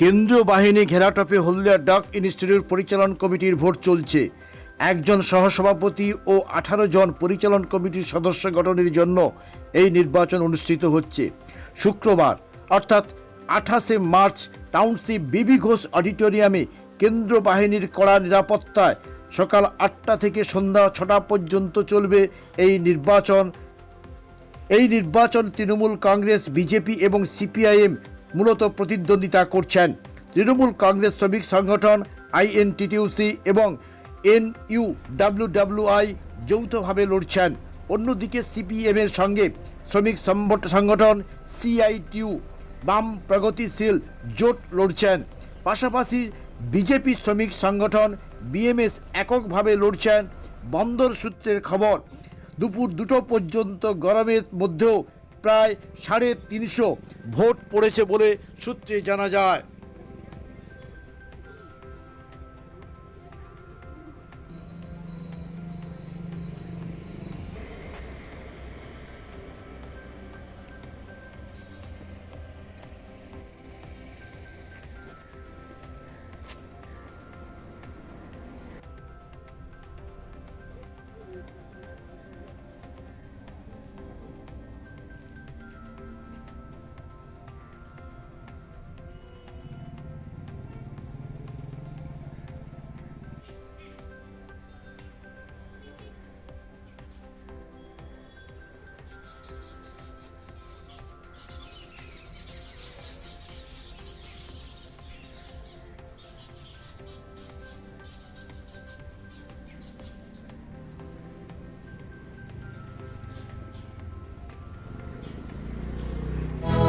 কেন্দ্রীয় বাহিনী ঘেরাটপে হলদিয়া ডাক ইনস্টিটিউট পরিচালন কমিটির ভোট চলছে। একজন সহসভাপতি ও আঠারো জন পরিচালন কমিটির সদস্য গঠনের জন্য এই নির্বাচন অনুষ্ঠিত হচ্ছে। শুক্রবার, অর্থাৎ আঠাশে মার্চ, টাউনশিপ বিবি ঘোষ অডিটোরিয়ামে কেন্দ্র বাহিনীর কড়া নিরাপত্তায় সকাল আটটা থেকে সন্ধ্যা ছটা পর্যন্ত চলবে এই নির্বাচন। এই নির্বাচন তৃণমূল কংগ্রেস, বিজেপি এবং সিপিআইএম মূলত প্রতিদ্বন্দ্বিতা করছেন। তৃণমূল কংগ্রেস শ্রমিক সংগঠন আইএনটিটিউসি এবং এনইউ ডাব্লিউডাব্লিউআই যৌথভাবে লড়ছেন। অন্যদিকে সিপিএম এর সঙ্গে শ্রমিক সংগঠন সিআইটিউ বাম প্রগতিশীল জোট লড়ছেন। পাশাপাশি বিজেপি শ্রমিক সংগঠন বিএমএস এককভাবে লড়ছেন। বন্দর সূত্রের খবর, দুপুর দুটো পর্যন্ত গরমের মধ্যেও প্রায় সাড়ে তিনশো ভোট পড়েছে বলে সূত্রে জানা যায়।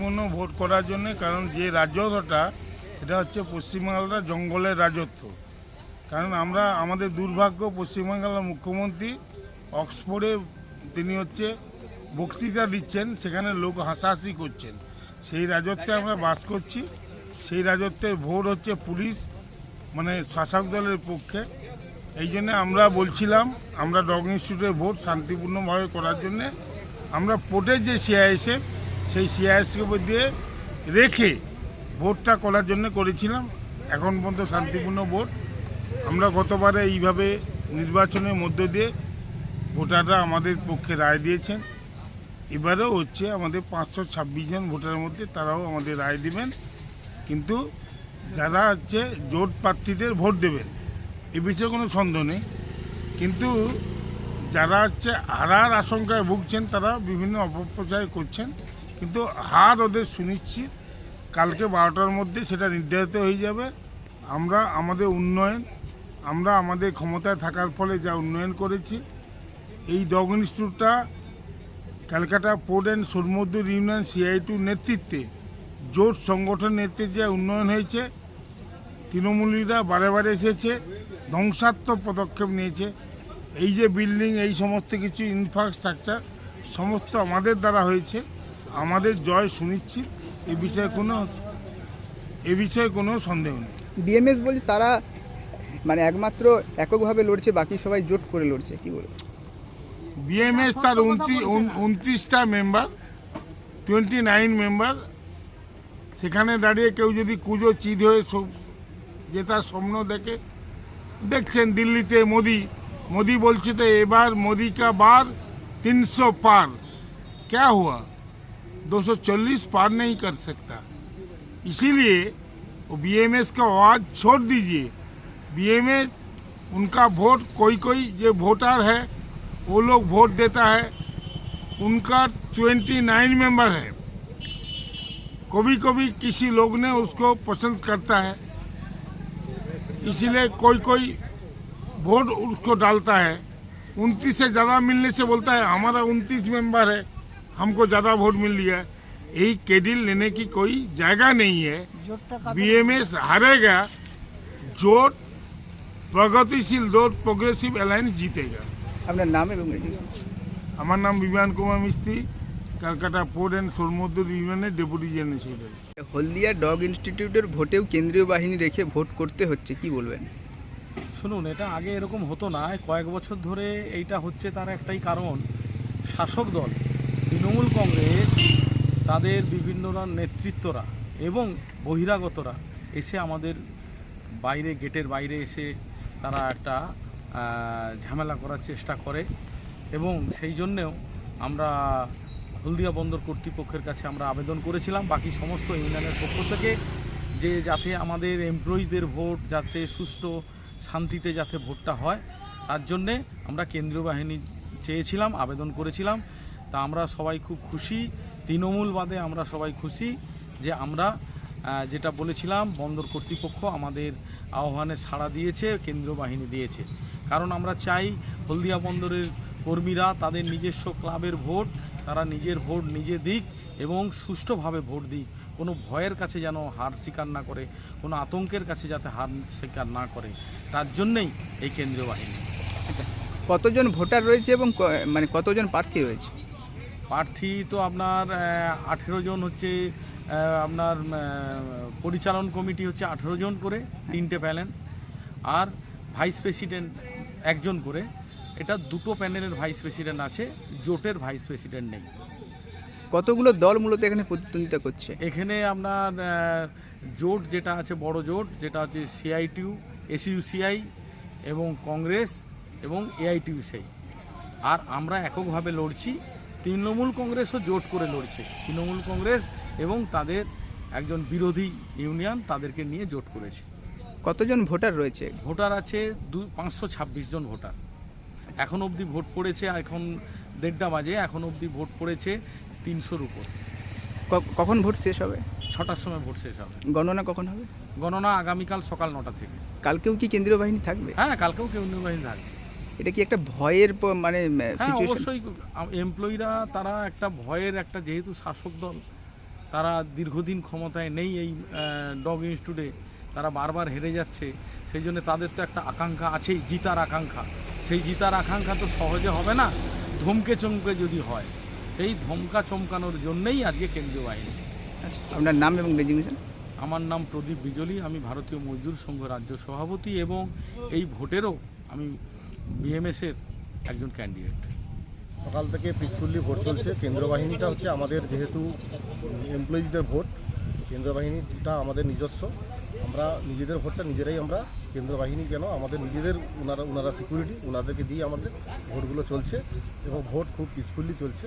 শান্তিপূর্ণ ভোট করার জন্য, কারণ যে রাজত্বটা এটা হচ্ছে পশ্চিমবাংলাটা জঙ্গলের রাজত্ব। কারণ আমরা, আমাদের দুর্ভাগ্য, পশ্চিমবাংলার মুখ্যমন্ত্রী অক্সফোর্ডে তিনি হচ্ছে বক্তৃতা দিচ্ছেন, সেখানে লোক হাসাহাসি করছেন। সেই রাজত্বে আমরা বাস করছি, সেই রাজত্বের ভোট হচ্ছে পুলিশ মানে শাসক দলের পক্ষে। এই জন্য আমরা বলছিলাম, আমরা ডগ ইনস্টিটিউটের ভোট শান্তিপূর্ণভাবে করার জন্যে, আমরা পোর্টের যে সিআইএসএফ সেই সিআইএসকে দিয়ে রেখে ভোটটা করার জন্য করেছিলাম। এখন পর্যন্ত শান্তিপূর্ণ ভোট। আমরা গতবারে এইভাবে নির্বাচনের মধ্য দিয়ে ভোটাররা আমাদের পক্ষে রায় দিয়েছেন। এবারেও হচ্ছে আমাদের পাঁচশো ছাব্বিশ জন ভোটারের মধ্যে তারাও আমাদের রায় দিবেন। কিন্তু যারা হচ্ছে জোট প্রার্থীদের ভোট দেবেন, এ বিষয়ে কোনো সন্দেহ নেই। কিন্তু যারা হচ্ছে হারার আশঙ্কায় ভুগছেন, তারা বিভিন্ন অপপ্রচার করছেন। কিন্তু হার ওদের সুনিশ্চিত কালকে বারোটার মধ্যে সেটা নির্ধারিত হয়ে যাবে। আমরা আমাদের উন্নয়ন, আমরা আমাদের ক্ষমতায় থাকার ফলে যা উন্নয়ন করেছি, এই ডগ ইনস্টিটিউটটা ক্যালকাটা পোর্ট অ্যান্ড সমুদ্র ইউনিয়ন সিআইটুর নেতৃত্বে জোট সংগঠন নেতৃত্বে যে উন্নয়ন হয়েছে। তৃণমূলীরা বারে বারে এসেছে, ধ্বংসাত্মক পদক্ষেপ নিয়েছে। এই যে বিল্ডিং এই সমস্ত কিছু ইনফ্রাস্ট্রাকচার সমস্ত আমাদের দ্বারা হয়েছে। আমাদের জয় সুনিশ্চিত এ বিষয়ে কোনো এ বিষয়ে কোনো সন্দেহ নেই। বিএমএস বলছে তারা মানে একমাত্র এককভাবে লড়ছে বাকি সবাই জোট করে লড়ছে কি বলব? বিএমএস তার উনত্রিশটা মেম্বার টোয়েন্টি নাইন মেম্বার সেখানে দাঁড়িয়ে কেউ যদি কুজো চিদ হয়ে যে তার স্বপ্ন দেখে দেখছেন দিল্লিতে মোদি। মোদি বলছে তো এবার মোদিকা বার তিনশো পার। ক্যা হুয়া? 240 पार नहीं कर सकता। इसीलिए बीएमएस का आवाज़ छोड़ दीजिए। बीएमएस उनका वोट कोई कोई जो वोटर है, वो लोग वोट देता है। उनका 29 मेंबर है। कभी कभी किसी लोग ने उसको पसंद करता है। इसीलिए कोई कोई वोट उसको डालता है। उनतीस से ज़्यादा मिलने से बोलता है, हमारा उनतीस मेंबर है। हमको ज़्यादा वोट मिल लिया है এই केडिल लेने की कोई जगह नहीं है बीएमएस हारेगा जोट प्रगतिशील दो प्रोग्रेसिव अलायंस जीतेगा আপনার নাম এবং রেজিগনেশন আমার নাম বিমান কুমার মিস্ত্রি ক্যালকাটা পোর্ট অ্যান্ড সোলমদ্দুর ইউনিয়নের deputy general secretary Haldia dock ইনস্টিটিউটের ভোটেও কেন্দ্রীয় বাহিনী রেখে ভোট করতে হচ্ছে কি বলবেন শুনুন এটা আগে এরকম হতো না কয়েক বছর ধরে এইটা হচ্ছে তার একটাই কারণ শাসক দল তৃণমূল কংগ্রেস, তাদের বিভিন্ন নেতৃত্বরা এবং বহিরাগতরা এসে আমাদের বাইরে, গেটের বাইরে এসে তারা একটা ঝামেলা করার চেষ্টা করে এবং সেই জন্যেও আমরা হলদিয়া বন্দর কর্তৃপক্ষের কাছে আমরা আবেদন করেছিলাম। বাকি সমস্ত ইউনিয়নের পক্ষ থেকে যে যাতে আমাদের এমপ্লয়িদের ভোট যাতে সুষ্ঠু শান্তিতে যাতে ভোটটা হয়, তার জন্যে আমরা কেন্দ্রীয় বাহিনী চেয়েছিলাম, আবেদন করেছিলাম। তা আমরা সবাই খুব খুশি। তৃণমূল বাদে আমরা সবাই খুশি যে আমরা যেটা বলেছিলাম, বন্দর কর্তৃপক্ষ আমাদের আহ্বানে সাড়া দিয়েছে, কেন্দ্রীয় বাহিনী দিয়েছে। কারণ আমরা চাই হলদিয়া বন্দরের কর্মীরা তাদের নিজস্ব ক্লাবের ভোট, তারা নিজের ভোট নিজে দিক এবং সুষ্ঠুভাবে ভোট দিক। কোনো ভয়ের কাছে যেন হার স্বীকার না করে, কোনো আতঙ্কের কাছে যাতে হার স্বীকার না করে, তার জন্যেই এই কেন্দ্রীয় বাহিনী। কতজন ভোটার রয়েছে এবং মানে কতজন প্রার্থী রয়েছে? প্রার্থী তো আপনার আঠেরো জন হচ্ছে আপনার পরিচালন কমিটি হচ্ছে আঠেরো জন করে তিনটে প্যানেল। আর ভাইস প্রেসিডেন্ট একজন করে। এটা দুটো প্যানেলের ভাইস প্রেসিডেন্ট আছে জোটের ভাইস প্রেসিডেন্ট নেই। কতগুলো দল মূলত এখানে প্রতিদ্বন্দ্বিতা করছে? এখানে আপনার জোট যেটা আছে বড় জোট যেটা হচ্ছে সিআইটিউ এসইউসিআই এবং কংগ্রেস এবং এআইটিউসিআই আর আমরা এককভাবে লড়ছি তৃণমূল কংগ্রেসও জোট করে লড়ছে। তৃণমূল কংগ্রেস এবং তাদের একজন বিরোধী ইউনিয়ন তাদেরকে নিয়ে জোট করেছে। কতজন ভোটার রয়েছে? ভোটার আছে দু পাঁচশো ছাব্বিশ জন ভোটার। এখন অবধি ভোট পড়েছে এখন দেড়টা বাজে এখন অবধি ভোট পড়েছে তিনশোর উপর। কখন ভোট শেষ হবে? ছটার সময় ভোট শেষ হবে। গণনা কখন হবে? গণনা আগামীকাল সকাল নটা থেকে। কালকেও কি কেন্দ্রীয় বাহিনী থাকবে? হ্যাঁ কালকেও কেন্দ্রীয় বাহিনী থাকবে। এটা কি একটা ভয়ের মানে হ্যাঁ অবশ্যই। এমপ্লয়িরা তারা একটা ভয়ের একটা যেহেতু শাসক দল তারা দীর্ঘদিন ক্ষমতায় নেই এই ডগ ইনস্টিটিউটে তারা বারবার হেরে যাচ্ছে। সেই জন্য তাদের তো একটা আকাঙ্ক্ষা আছেই জিতার আকাঙ্ক্ষা। সেই জিতার আকাঙ্ক্ষা তো সহজে হবে না। ধমকে চমকে যদি হয় সেই ধমকা চমকানোর জন্যেই আজকে কেন্দ্রীয় বাহিনী। আপনার নাম এবং রেজিগনেশন আমার নাম প্রদীপ বিজলি আমি ভারতীয় মজদুর সংঘ রাজ্য সভাপতি এবং এই ভোটেরও আমি বিএমএসের একজন ক্যান্ডিডেট সকাল থেকে পিসফুল্লি ভোট চলছে। কেন্দ্র বাহিনীটা হচ্ছে আমাদের যেহেতু এমপ্লয়িজদের ভোট কেন্দ্র বাহিনীটা আমাদের নিজস্ব। আমরা নিজেদের ভোটটা নিজেরাই আমরা কেন্দ্র বাহিনী কেন, আমাদের নিজেদের ওনারা ওনারা সিকিউরিটি ওনাদেরকে দিয়ে আমাদের ভোটগুলো চলছে এবং ভোট খুব পিসফুল্লি চলছে।